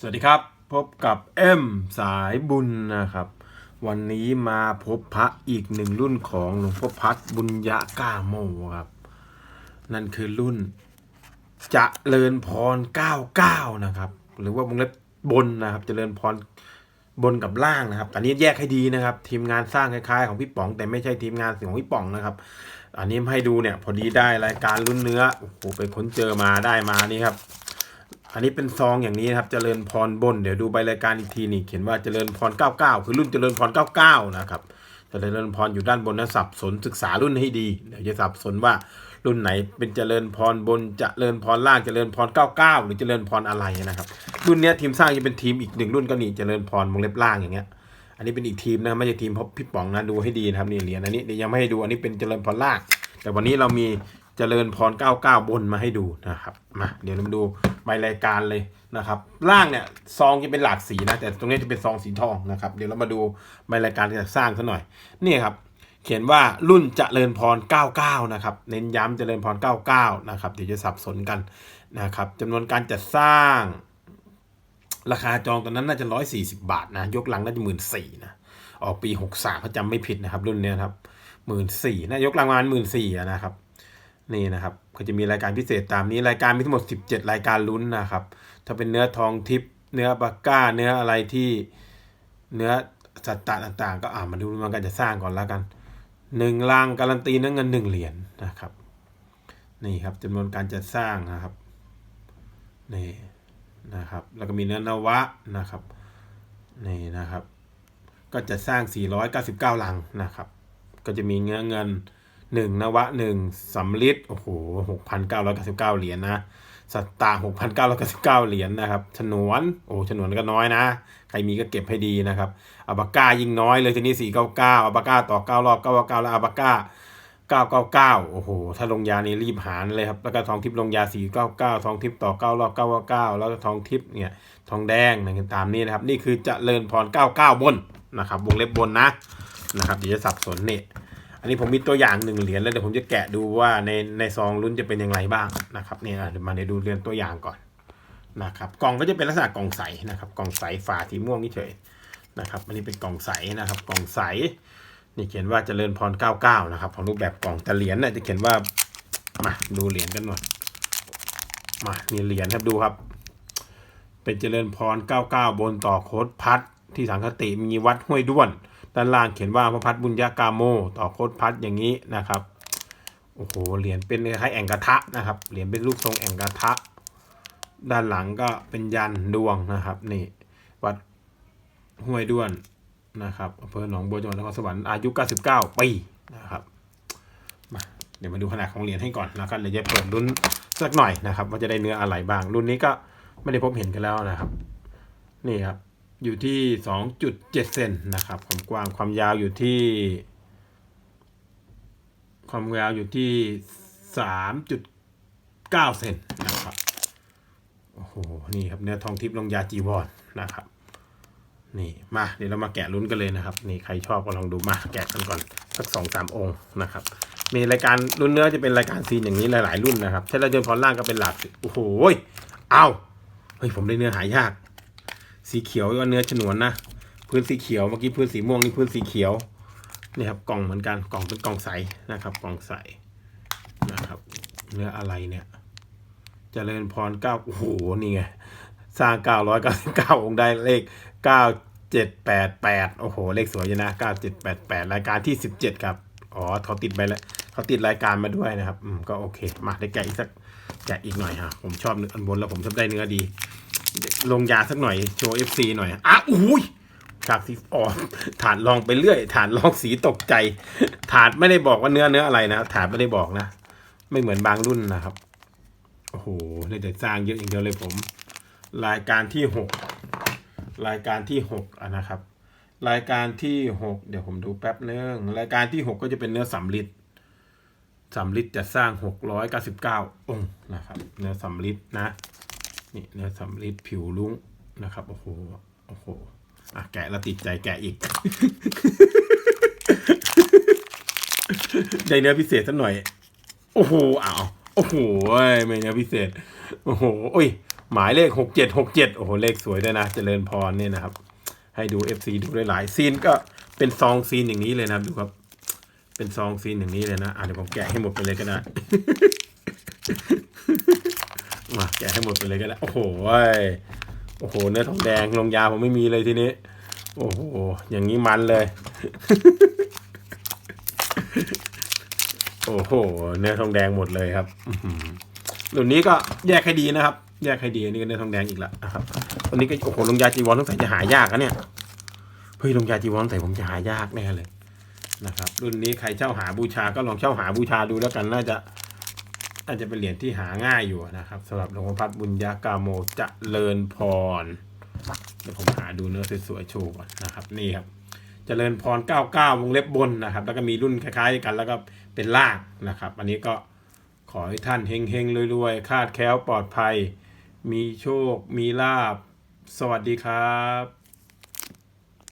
สวัสดีครับ พบกับเอ็มสายบุญนะครับ วันนี้มาพบพระอีกหนึ่งรุ่นของหลวงพ่อพัดบุญยะก้าโมครับ นั่นคือรุ่นจะเจริญพร99นะครับ หรือว่าวงเล็บบนนะครับจเจริญพรบนกับล่างนะครับอันนี้แยกให้ดีนะครับ ทีมงานสร้างคล้ายๆของพี่ป๋อง แต่ไม่ใช่ทีมงานของพี่ป๋องนะครับ อันนี้ให้ดูเนี่ยพอดีได้รายการรุ่นเนื้อโอ้โหไปค้นเจอมาได้มานี่ครับ อันนี้เป็นซองอย่างนี้นะครับเจริญพรบน เดี๋ยวดูใบรายการอีกทีนี่เขียนว่าเจริญพร 99 คือรุ่นเจริญพร 99 นะครับจเจริญพรอยู่ด้านบนนะสับสนศึกษารุ่นให้ดีเดี๋ยวจะสับสนว่ารุ่นไหนเป็นเจริญพรบนเจริญพรล่างเจริญพร 99 หรือเจริญพรอะไรนะครับ รุ่นเนี้ยทีมสร้างจะเป็นทีมอีกหนึ่งรุ่นก็นี่เจริญพรวงเล็บล่างอย่างเงี้ยอันนี้เป็นอีกทีมนะไม่ใช่ทีมพบพี่ป๋องนะดูให้ดีนะครับนี่เหรียญอันนี้เดี๋ยวยังไม่ให้ดูอันนี้เป็นเจริญพรล่าง แต่วันนี้เรามีเจริญพร 99 บนมาให้ดูนะครับมาเดี๋ยวเรามาดู ใบรายการเลยนะครับล่างเนี่ยซองจะเป็นหลากสีนะแต่ตรงนี้จะเป็นซองสีทองนะครับเดี๋ยวเรามาดูใบรายการที่จะสร้างซะหน่อยนี่ครับเขียนว่ารุ่นเจริญพร 99 นะครับ เน้นย้ำเจริญพร 99 นะครับ เดี๋ยวจะสับสนกันนะครับจำนวนการจัดสร้าง ราคาจองตอนนั้นน่าจะ 140 บาทนะ ยกหลังน่าจะหมื่นสี่นะ ออกปี 63ถ้าจำไม่ผิดนะครับ รุ่นนี้ครับหมื่นสี่นะ ยกรางวัลหมื่นสี่นะครับ นี่นะครับ ก็จะมีรายการพิเศษตามนี้รายการมีทั้งหมด 17 รายการลุ้นนะครับ ถ้าเป็นเนื้อทองทิพย์เนื้อปากก้า เนื้ออะไรที่เนื้อสัตตะต่างๆ ก็อ่ามาดูมันกันจะสร้างก่อนแล้วกันหนึ่งรางการันตีเนื้อเงินหนึ่งเหรียญนะครับ นี่ครับจำนวนการจัดสร้างนะครับนี่นะครับ แล้วก็มีเนื้อนวะนะครับนี่นะครับ ก็จะสร้าง 499ลังนะครับ ก็จะมีเนื้อเงิน 1นวะ1สำลิดโอ้โห6,999 เหรียญนะสัตตา6,999 เหรียญนะครับฉนวนโอ้ฉนวนก็น้อยนะ ใครมีก็เก็บให้ดีนะครับอาบาก้ายิ่งน้อยเลยทีนี้499อาบาก้าต่อ 9 รอบ 999 แล้วอาบาก้า999 โอ้โห ถ้าลงยานี่รีบหารเลยครับ แล้วก็ทองทิพย์ลงยา 499 ทองทิพย์ต่อ 9 รอบ 999 แล้วก็ทองทิพย์เนี่ย ทองแดงนะครับตามนี้นะครับ นี่คือจเจริญพร 99 บนนะครับ วงเล็บบนนะ นะครับเดี๋ยวจะสับสนเนี่ย อันนี้ผมมีตัวอย่างหนึ่งเหรียญแล้วเดี๋ยวผมจะแกะดูว่าในในซองลุ้นจะเป็นอย่างไรบ้างนะครับเนี่ยเดี๋ยวมาเดี๋ยวดูเรียนตัวอย่างก่อนนะครับกล่องก็จะเป็นลักษณะกล่องใสนะครับ กล่องใสฝาสีม่วงนี่เฉยนะครับ อันนี้เป็นกล่องใสนะครับ กล่องใสนี่เขียนว่าเจริญพร 99 นะครับของรูปแบบกล่องแต่เหรียญเนี่ยจะเขียนว่ามาดูเหรียญกันหน่อยมานี่เหรียญครับดูครับ เป็นเจริญพร 99 บนต่อโค้ดพัดที่สังคติมีวัดห้วยด้วน ด้านล่างเขียนว่าพระพัดบุญญากาโม ต่อโค้ดพัดอย่างนี้นะครับ โอ้โห เหรียญเป็นคล้ายแองกระทะนะครับ เหรียญเป็นรูปทรงแองกระทะ ด้านหลังก็เป็นยันดวงนะครับ นี่ วัดห้วยด้วนนะครับอำเภอหนองบัวจังหวัดนครสวรรค์อายุ 99 ปีนะครับมาเดี๋ยวมาดูขนาดของเหรียญให้ก่อนแล้วกันเดี๋ยวจะเปิดรุ่นสักหน่อยนะครับ ว่าจะได้เนื้ออะไรบ้าง รุ่นนี้ก็ไม่ได้พบเห็นกันแล้วนะครับ นี่ครับ อยู่ที่ 2.7 เซนนะครับ ความกว้างความยาวอยู่ที่ ความยาวอยู่ที่ 3.9 เซนนะครับ โอ้โห นี่ครับเนื้อทองทิพย์ลงยาจีวรนนะครับ นี่ มา เดี๋ยวเรามาแกะลุ้นกันเลยนะครับ นี่ใครชอบก็ลองดูมาแกะกันก่อน สักสองสามองค์นะครับ มีรายการรุ่นเนื้อจะเป็นรายการซีนอย่างนี้หลาย ๆ รุ่นนะครับถ้าเราเดินพรล่างก็เป็นหลัก โอ้โห เอาเฮ้ย ผมได้เนื้อหายาก สีเขียวก็เนื้อฉนวนนะ พื้นสีเขียวเมื่อกี้พื้นสีม่วงนี่พื้นสีเขียวนี่ครับกล่องเหมือนกันกล่องเป็นกล่องใสนะครับ กล่องใสนะครับ เนื้ออะไรเนี่ยจเจริญพรเก้าโอ้โหนี่ไงสร้างเก้าร้อยเก้าสิบเก้าองค์ได้เลขเก้าเจ็ดแปดแปดโอ้โห เลขสวยอยู่นะเก้าเจ็ดแปดแปดรายการที่สิบเจ็ดครับอ๋อเขาติดไปแล้วเขาติดรายการมาด้วยนะครับ อืมก็โอเค มาได้แกะอีกสักแกะอีกหน่อยฮะผมชอบเนื้ออันบนแล้วผมชอบได้เนื้อดี ลงยาสักหน่อยโชว์เอฟซีหน่อยอะอุ้ยฉากสีอ๋อฐานลองไปเรื่อย ฐานลองสีตกใจ ฐานไม่ได้บอกว่าเนื้อเนื้ออะไรนะฐานไม่ได้บอกนะ ไม่เหมือนบางรุ่นนะครับ โอ้โหนี่แต่สร้างเยอะอย่างเดียวเลยผม รายการที่หกรายการที่หกอะนะครับ รายการที่หกเดี๋ยวผมดูแป๊บนึงรายการที่หกก็จะเป็นเนื้อสำลิดสำลิดจะสร้างหกร้อยเก้าสิบเก้าองค์นะครับ เนื้อสำลิดนะ นี่เนื้อสำลิดผิวลุ้งนะครับ โอ้โห โอ้โห อะ แกะแล้วติดใจแกะอีก ได้เนื้อพิเศษสักหน่อย โอ้โหอ้าวโอ้โหไม่เนื้อพิเศษ โอ้โหโอ้ย หมายเลขหกเจ็ดหกเจ็ดโอ้โห เลขสวยด้วยนะ เจริญพรเนี่ยนะครับ ให้ดู FC ดูหลายๆซีนก็เป็นซองซีนอย่างนี้เลยนะครับ ดูครับ เป็นซองซีนอย่างนี้เลยนะ อะเดี๋ยวผมแกะให้หมดไปเลยก็ได้ มาแกะให้หมดไปเลยก็ได้โอ้โหโอ้โห เนื้อทองแดงลงยาผมไม่มีเลยทีนี้ โอ้โห อย่างนี้มันเลย โอ้โห เนื้อทองแดงหมดเลยครับรุ่นนี้ก็แยกให้ดีนะครับ แยกให้ดีอันนี้ก็เนื้อทองแดงอีกแล้วนะครับตัวนี้ก็โอ้โหลงยาจีวรต้องใส่จะหายากอะเนี่ยเฮ้ยลงยาจีวรใส่ผมจะหายากแน่เลยนะครับ รุ่นนี้ใครเช่าหาบูชาก็ลองเช่าหาบูชาดูแล้วกันน่าจะ น่าจจะเป็นเหรียญที่หาง่ายอยู่นะครับสำหรับหลวงพ่อพัดบุญญากาโมเจะเลิญพรเดี๋ยวผมหาดูเนื้อสวยๆโชว์ก่อนนะครับนี่ครับเจริญพร 99 วงเล็บบนนะครับ แล้วก็มีรุ่นคล้ายๆกัน แล้วก็เป็นลางนะครับ อันนี้ก็ขอให้ท่านเฮงๆรวยๆ คาดแคล้วปลอดภัย มีโชค มีลาบ สวัสดีครับ